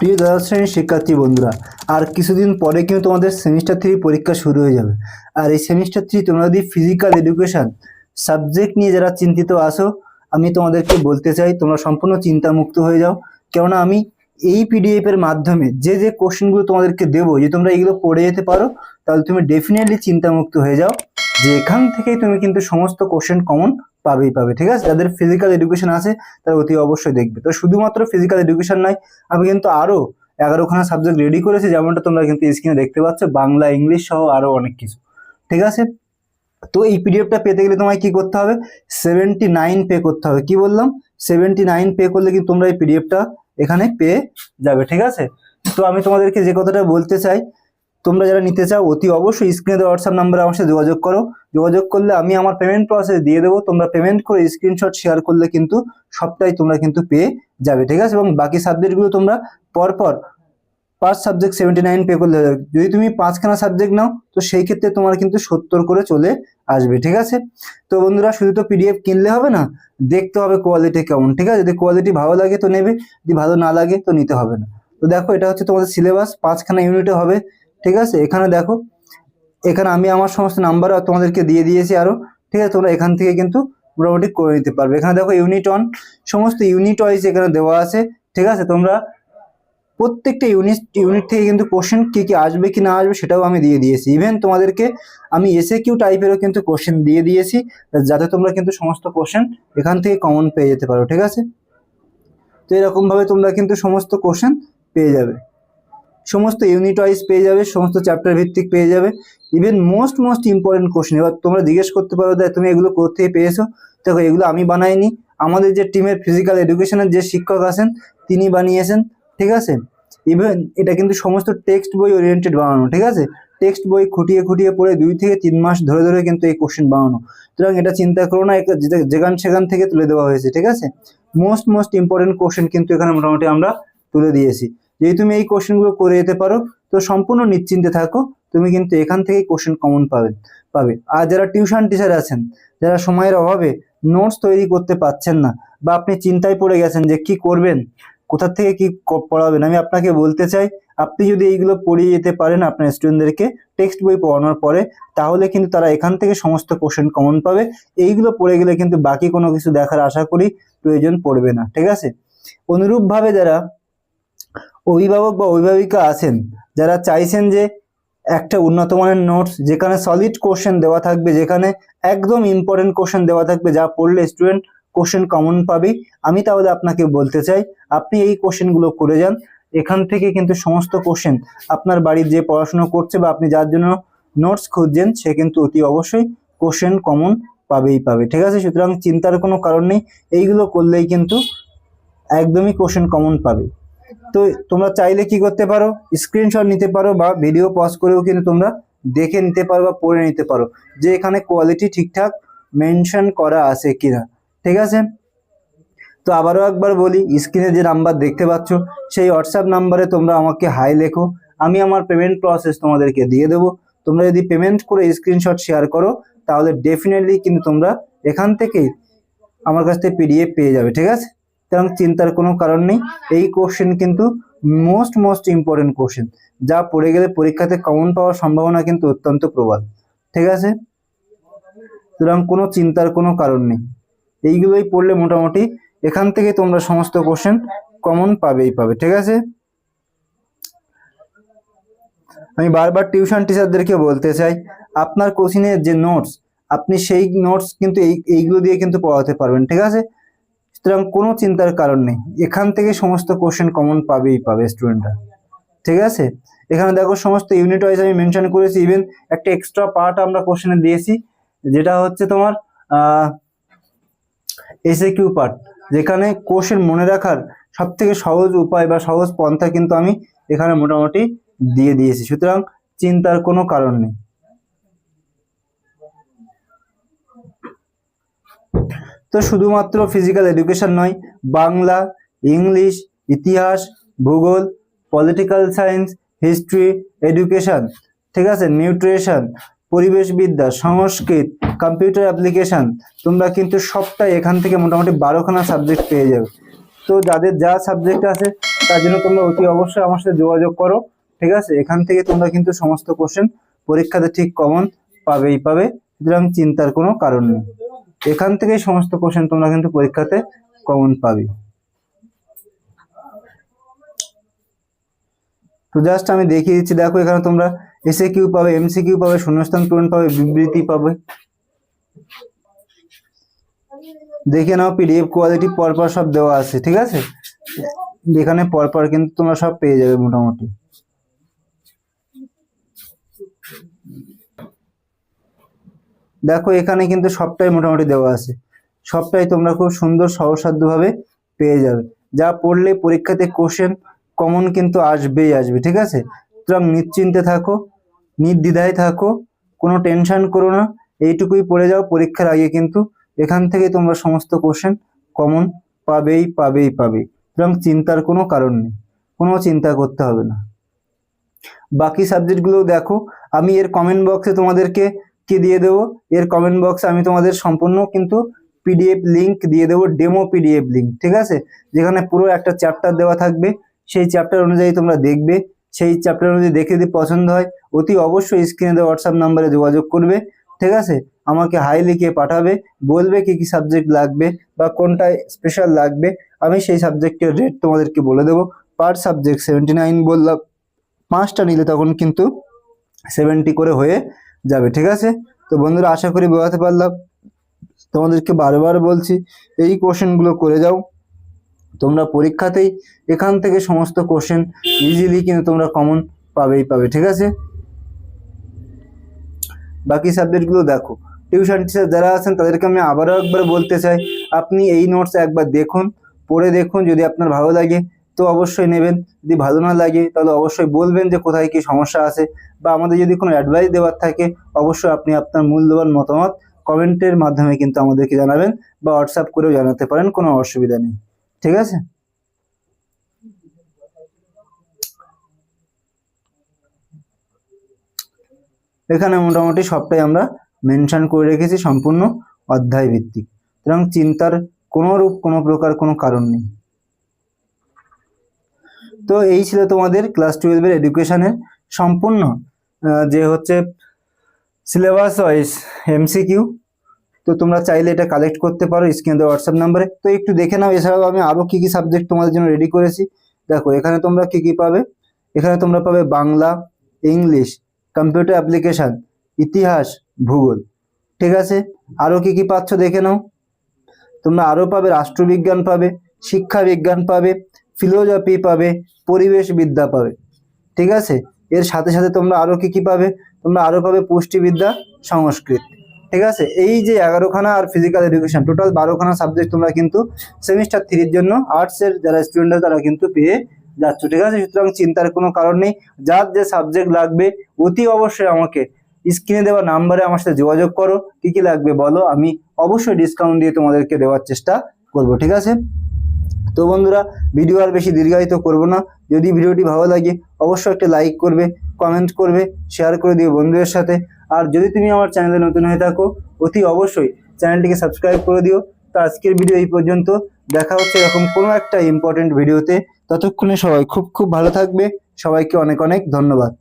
প্রিয় দ্বাদশ শ্রেণির শিক্ষার্থী বন্ধুরা, আর কিছুদিন পরে কিন্তু তোমাদের সেমিস্টার থ্রি পরীক্ষা শুরু হয়ে যাবে। আর এই সেমিস্টার থ্রি তোমরা যদি ফিজিক্যাল এডুকেশন সাবজেক্ট নিয়ে যারা চিন্তিত আসো আমি তোমাদেরকে বলতে চাই, তোমরা সম্পূর্ণ চিন্তামুক্ত হয়ে যাও। কেননা আমি এই পিডিএফ এর মাধ্যমে যে যে কোশ্চেনগুলো তোমাদেরকে দেবো যে তোমরা এগুলো পড়ে যেতে পারো, তাহলে তুমি ডেফিনেটলি চিন্তামুক্ত হয়ে যাও। যে এখান থেকেই তুমি কিন্তু সমস্ত কোশ্চেন কমন পাবেই পাবে, ঠিক আছে? যাদের ফিজিক্যাল এডুকেশন আছে, তারা অতি অবশ্যই দেখবে। তো শুধুমাত্র ফিজিক্যাল এডুকেশন নয়, আমি কিন্তু আরও এগারোখানা সাবজেক্ট রেডি করেছি, যেমনটা তোমরা কিন্তু স্ক্রিনে দেখতে পাচ্ছ, বাংলা ইংলিশ সহ আরও অনেক কিছু, ঠিক আছে? তো এই পিডিএফটা পেতে গেলে তোমায় কি করতে হবে? সেভেন্টি নাইন পে করতে হবে। কি বললাম? সেভেন্টি নাইন পে করলে কিন্তু তোমরা এই পিডিএফটা এখানে পেয়ে যাবে, ঠিক আছে? তো আমি তোমাদেরকে যে কথাটা বলতে চাই তোমরা যারা নিতে চাও, অতি অবশ্যই স্ক্রিনে দেওয়া হোয়াটসঅ্যাপ নাম্বারে আমার সাথে যোগাযোগ করো। যোগাযোগ করলে আমি আমার পেমেন্ট প্রসেস দিয়ে দেবো। তোমরা পেমেন্ট করে স্ক্রিনশট শেয়ার করলে কিন্তু সবটাই তোমরা কিন্তু পেয়ে যাবে, ঠিক আছে? এবং বাকি সাবজেক্টগুলো তোমরা পরপর পাঁচ সাবজেক্ট সেভেন্টি নাইন পে করলে যদি তুমি পাঁচখানা সাবজেক্ট নাও, তো সেই ক্ষেত্রে তোমার কিন্তু সত্তর করে চলে আসবে, ঠিক আছে? তো বন্ধুরা, শুধু তো পিডিএফ কিনলে হবে না, দেখতে হবে কোয়ালিটি কেমন, ঠিক আছে? যদি কোয়ালিটি ভালো লাগে তো নেবে, যদি ভালো না লাগে তো নিতে হবে না। তো দেখো, এটা হচ্ছে তোমাদের সিলেবাস পাঁচখানা ইউনিটে হবে। ঠিক আছে? এখানে দেখো, এখানে আমি আমার সমস্ত নাম্বার তোমাদেরকে দিয়ে দিয়েছি আরও, ঠিক আছে? তোমরা এখান থেকে কিন্তু মোটামুটি করে নিতে পারবে। এখানে দেখো ইউনিট ওয়ান সমস্ত ইউনিট ওয়াইজ এখানে দেওয়া আছে, ঠিক আছে? তোমরা প্রত্যেকটা ইউনিট ইউনিট থেকে কিন্তু কোশ্চেন কী কী আসবে, কি না আসবে, সেটাও আমি দিয়ে দিয়েছি। ইভেন তোমাদেরকে আমি এসে কিউ টাইপেরও কিন্তু কোশ্চেন দিয়ে দিয়েছি, যাতে তোমরা কিন্তু সমস্ত কোশ্চেন এখান থেকে কমন পেয়ে যেতে পারো, ঠিক আছে? তো এরকমভাবে তোমরা কিন্তু সমস্ত কোশ্চেন পেয়ে যাবে। সমস্ত ইউনিট ওয়াইজ পেয়ে যাবে, সমস্ত চ্যাপ্টার ভিত্তিক পেয়ে যাবে। Even most most important question এবার তোমরা জিজ্ঞেস করতে পারো, দেখ, তুমি এগুলো কোথেকে পেয়েছ? দেখো, এগুলো আমি বানাইনি। আমাদের যে টিমের ফিজিক্যাল এডুকেশনের যে শিক্ষক আছেন, তিনি বানিয়েছেন, ঠিক আছে? ইভেন এটা কিন্তু সমস্ত টেক্সট বই ওরিয়েন্টেড বানানো, ঠিক আছে? টেক্সট বই খুঁটিয়ে খুঁটিয়ে পড়ে দুই থেকে তিন মাস ধরে ধরে কিন্তু এই কোশ্চেন বানানো। সুতরাং এটা চিন্তা করো না যেখান সেখান থেকে তুলে দেওয়া হয়েছে, ঠিক আছে? মোস্ট মোস্ট ইম্পর্টেন্ট কোশ্চেন কিন্তু এখানে মোটামুটি আমরা তুলে দিয়েছি। যদি তুমি এই কোশ্চেনগুলো করে যেতে পারো, তো সম্পূর্ণ নিশ্চিন্তে থাকো, তুমি কিন্তু এখান থেকেই কোশ্চেন কমন পাবে পাবে। আর যারা টিউশন টিচার আছেন, যারা সময়ের অভাবে নোটস তৈরি করতে পারছেন না, বা আপনি চিন্তায় পড়ে গেছেন যে কি করবেন, কোথা থেকে ক- পড়াবেন, আমি আপনাকে বলতে চাই, আপনি যদি এইগুলো পড়িয়ে যেতে পারেন আপনার স্টুডেন্টদেরকে টেক্সট বই পড়ানোর পরে, তাহলে কিন্তু তারা এখান থেকে সমস্ত কোশ্চেন কমন পাবে। এইগুলো পড়ে গেলে কিন্তু বাকি কোনো কিছু দেখার আশা করি প্রয়োজন পড়বে না, ঠিক আছে? অনুরূপভাবে যারা অভিভাবক বা অভিভাবিকা আছেন, যারা চাইছেন যে একটা উন্নত মানের নোটস যেখানে সলিড কোশ্চেন দেওয়া থাকবে, যেখানে একদম ইম্পর্টেন্ট কোশ্চেন দেওয়া থাকবে, যা পড়লে স্টুডেন্ট কোশ্চেন কমন পাবে। আমি তাহলে আপনাকে বলতে চাই, আপনি এই কোশ্চেনগুলো করে যান। এখান থেকে কিন্তু সমস্ত কোশ্চেন আপনার বাড়ির যে পড়াশোনা করছে বা আপনি যার জন্য নোটস খুঁজছেন, সে কিন্তু অতি অবশ্যই কোশ্চেন কমন পাবেই পাবে। ঠিক আছে? সুতরাং চিন্তার কোনো কারণ নেই। এইগুলো করলেই কিন্তু একদমই কোশ্চেন কমন পাবে। তো তোমরা চাইলে কি করতে পারো? স্ক্রিনশট নিতে পারো বা ভিডিও পজ করেও কিন্তু তোমরা দেখে নিতে পারো বা পড়ে নিতে পারো যে এখানে কোয়ালিটি ঠিকঠাক মেনশন করা আছে কিনা। ঠিক আছে? তো আবারও একবার বলি স্ক্রিনে যে নাম্বার দেখতে পাচ্ছ, সেই হোয়াটসঅ্যাপ নাম্বারে তোমরা আমাকে হাই লেখো। আমি আমার পেমেন্ট প্রসেস তোমাদেরকে দিয়ে দেবো। তোমরা যদি পেমেন্ট করে স্ক্রিনশট শেয়ার করো, তাহলে ডেফিনেটলি কিন্তু তোমরা এখান থেকেই আমার কাছ থেকে পিডিএফ পেয়ে যাবে। ঠিক আছে? সুতরাং চিন্তার কোনো কারণ নেই। এই কোশ্চেন কিন্তু মোস্ট মোস্ট ইম্পর্টেন্ট কোশ্চেন যা পড়ে গেলে পরীক্ষাতে কমন পাওয়ার সম্ভাবনা কিন্তু অত্যন্ত প্রবল। ঠিক আছে? সুতরাং কোনো চিন্তার কোনো কারণ নেই। এইগুলোই পড়লে মোটামুটি এখান থেকে তোমরা সমস্ত কোশ্চেন কমন পাবেই পাবে। ঠিক আছে? আমি বারবার টিউশন টিচারদেরকে বলতে চাই, আপনার কোচিংয়ের যে নোটস আপনি সেই নোটস কিন্তু এই, এইগুলো দিয়ে কিন্তু পড়াতে পারবেন। ঠিক আছে? সুতরাং কোনো চিন্তার কারণ নেই। এখান থেকে সমস্ত কোশ্চেন কমন পাবেই, পাবে স্টুডেন্টরা ঠিক আছে? এখানে দেখো সমস্ত ইউনিট ওয়াইজ আমি মেনশন করেছি। ইভেন একটা এক্সট্রা পার্ট আমরা কোশ্চেনে দিয়েছি, যেটা হচ্ছে তোমার এসএ কিউ পার্ট যেখানে কোশ্চেন মনে রাখার সব থেকে সহজ উপায় বা সহজ পন্থা কিন্তু আমি এখানে মোটামুটি দিয়ে দিয়েছি। সুতরাং চিন্তার কোনো কারণ নেই। তো শুধুমাত্র ফিজিক্যাল এডুকেশন নয়, বাংলা, ইংলিশ, ইতিহাস, ভূগোল পলিটিক্যাল সায়েন্স হিস্ট্রি এডুকেশন ঠিক আছে? নিউট্রিশন পরিবেশবিদ্যা সংস্কৃত কম্পিউটার অ্যাপ্লিকেশন তোমরা কিন্তু সবটাই এখান থেকে মোটামুটি বারোখানা সাবজেক্ট পেয়ে যাবে। তো যাদের যা সাবজেক্ট আছে, তার জন্য তোমরা অতি অবশ্যই আমার সাথে যোগাযোগ করো, ঠিক আছে? এখান থেকে তোমরা কিন্তু সমস্ত কোশ্চেন পরীক্ষাতে ঠিক কমন পাবেই পাবে, সুতরাং চিন্তার কোনো কারণ নেই। এখান থেকে সমস্ত কোশ্চেন তোমরা কিন্তু পরীক্ষাতে কমন পাবে। তো জাস্ট আমি দেখিয়ে দিচ্ছি, দেখো এখানে তোমরা এসে কিউ পাবে এমসি কিউ পাবে, শূন্যস্থান পূরণ পাবে, বিবৃতি পাবে। দেখে নাও পিডিএফ কোয়ালিটি পরপর সব দেওয়া আছে, ঠিক আছে? এখানে পরপর কিন্তু তোমরা সব পেয়ে যাবে মোটামুটি। দেখো, এখানে কিন্তু সবটাই মোটামুটি দেওয়া আছে। সবটাই তোমরা খুব সুন্দর, সহসাধ্যভাবে পেয়ে যাবে। যা পড়লে পরীক্ষাতে কোশ্চেন কমন কিন্তু আসবেই আসবে, ঠিক আছে? সুতরাং নিশ্চিন্তে থাকো, নির্দ্বিধায় থাকো, কোনো টেনশন করো না। এইটুকুই পড়ে যাও, পরীক্ষার আগে কিন্তু এখান থেকে তোমরা সমস্ত কোশ্চেন কমন পাবেই পাবেই পাবে সুতরাং চিন্তার কোনো কারণ নেই, কোনো চিন্তা করতে হবে না। বাকি সাবজেক্টগুলো দেখো, আমি এর কমেন্ট বক্সে তোমাদেরকে কি দিয়ে দেবো। এর কমেন্ট বক্সে আমি তোমাদের সম্পূর্ণ কিন্তু পিডিএফ লিংক দিয়ে দেবো ডেমো পিডিএফ লিংক ঠিক আছে? যেখানে পুরো একটা চ্যাপ্টার দেওয়া থাকবে। সেই চ্যাপ্টার অনুযায়ী তোমরা দেখবে। সেই চ্যাপ্টার অনুযায়ী দেখে যদি পছন্দ হয়, অতি অবশ্যই স্ক্রিনে দেওয়া হোয়াটসঅ্যাপ নাম্বারে যোগাযোগ করবে, ঠিক আছে? আমাকে হাই লিখে পাঠাবে, বলবে কি কি সাবজেক্ট লাগবে বা কোনটা স্পেশাল লাগবে। আমি সেই সাবজেক্টের রেট তোমাদেরকে বলে দেবো। পার সাবজেক্ট সেভেন্টি নাইন বললাম। পাঁচটা নিলে তখন কিন্তু সেভেন্টি করে হয়ে যাবে, ঠিক আছে? তো বন্ধুরা, আশা করি বোঝাতে পারলাম। তোমাদেরকে বারবার বলছি, এই কোশ্চেনগুলো করে যাও। তোমরা পরীক্ষাতেই এখান থেকে সমস্ত কোশ্চেন ইজিলি কিন্তু তোমরা কমন পাবেই পাবে, ঠিক আছে? বাকি সাবজেক্টগুলো দেখো। টিউশন টিচার যারা আছেন, তাদেরকে আমি আবারও একবার বলতে চাই, আপনি এই নোটস একবার দেখুন, পড়ে দেখুন, যদি আপনার ভালো লাগে। তো অবশ্যই নেবেন। যদি ভালো না লাগে, তাহলে অবশ্যই বলবেন যে কোথায় কি সমস্যা আছে বা আমাদের যদি কোনো অ্যাডভাইস দেওয়ার থাকে, অবশ্যই আপনি আপনার মূল্যবান মতামত কমেন্টের মাধ্যমে কিন্তু আমাদেরকে জানাবেন বা হোয়াটসঅ্যাপ করেও জানাতে পারেন, কোনো অসুবিধা নেই। ঠিক আছে? এখানে মোটামুটি সবটাই আমরা মেনশন করে রেখেছি, সম্পূর্ণ অধ্যায় ভিত্তিক সুতরাং চিন্তার কোনো রূপ কোনো প্রকার কোনো কারণ নেই। তো এই ছিল তোমাদের ক্লাস টুয়েলভের এডুকেশনের সম্পূর্ণ যে হচ্ছে সিলেবাস ওয়াইজ এমসিকিউ তো তোমরা চাইলে এটা কালেক্ট করতে পারো স্ক্রিনে দেওয়া হোয়াটসঅ্যাপ নাম্বারে তো একটু দেখে নাও এছাড়াও আমি আরও কী কী সাবজেক্ট তোমাদের জন্য রেডি করেছি। দেখো, এখানে তোমরা কী কী পাবে? এখানে তোমরা পাবে বাংলা, ইংলিশ কম্পিউটার অ্যাপ্লিকেশান ইতিহাস, ভূগোল। ঠিক আছে? আরও কী কী পাচ্ছ দেখে নাও। তোমরা আরও পাবে, রাষ্ট্রবিজ্ঞান পাবে শিক্ষা বিজ্ঞান পাবে ফিলোজফি পাবে পরিবেশ বিদ্যা পাবে। ঠিক আছে? এর সাথে সাথে তোমরা আরও কী কী পাবে? তোমরা আরও পাবে পুষ্টিবিদ্যা, সংস্কৃত। ঠিক আছে? এই যে এগারোখানা আর ফিজিক্যাল এডুকেশন টোটাল বারোখানা সাবজেক্ট তোমরা কিন্তু সেমিস্টার থ্রির জন্য আর্টসের যারা স্টুডেন্ট তারা কিন্তু পেয়ে যাচ্ছ। ঠিক আছে? সুতরাং চিন্তার কোনো কারণ নেই। যার যে সাবজেক্ট লাগবে, অতি অবশ্যই আমাকে স্ক্রিনে দেওয়া নাম্বারে আমার সাথে যোগাযোগ করো। কি কি লাগবে বলো? আমি অবশ্যই ডিসকাউন্ট দিয়ে তোমাদেরকে দেওয়ার চেষ্টা করব। ঠিক আছে? তো বন্ধুরা, ভিডিও আর বেশি দীর্ঘায়িত করব না। যদি ভিডিওটি ভালো লাগে, অবশ্যই একটা লাইক করবে কমেন্ট করবে শেয়ার করে দিও বন্ধুদের সাথে। আর যদি তুমি আমার চ্যানেলে নতুন হয়ে থাকো, অতি অবশ্যই চ্যানেলটিকে সাবস্ক্রাইব করে দিও। তো আজকের ভিডিও এই পর্যন্ত। দেখা হচ্ছে এরকম কোনো একটা ইম্পর্টেন্ট ভিডিওতে ততক্ষণে সবাই খুব খুব ভালো থাকবে। সবাইকে অনেক অনেক ধন্যবাদ।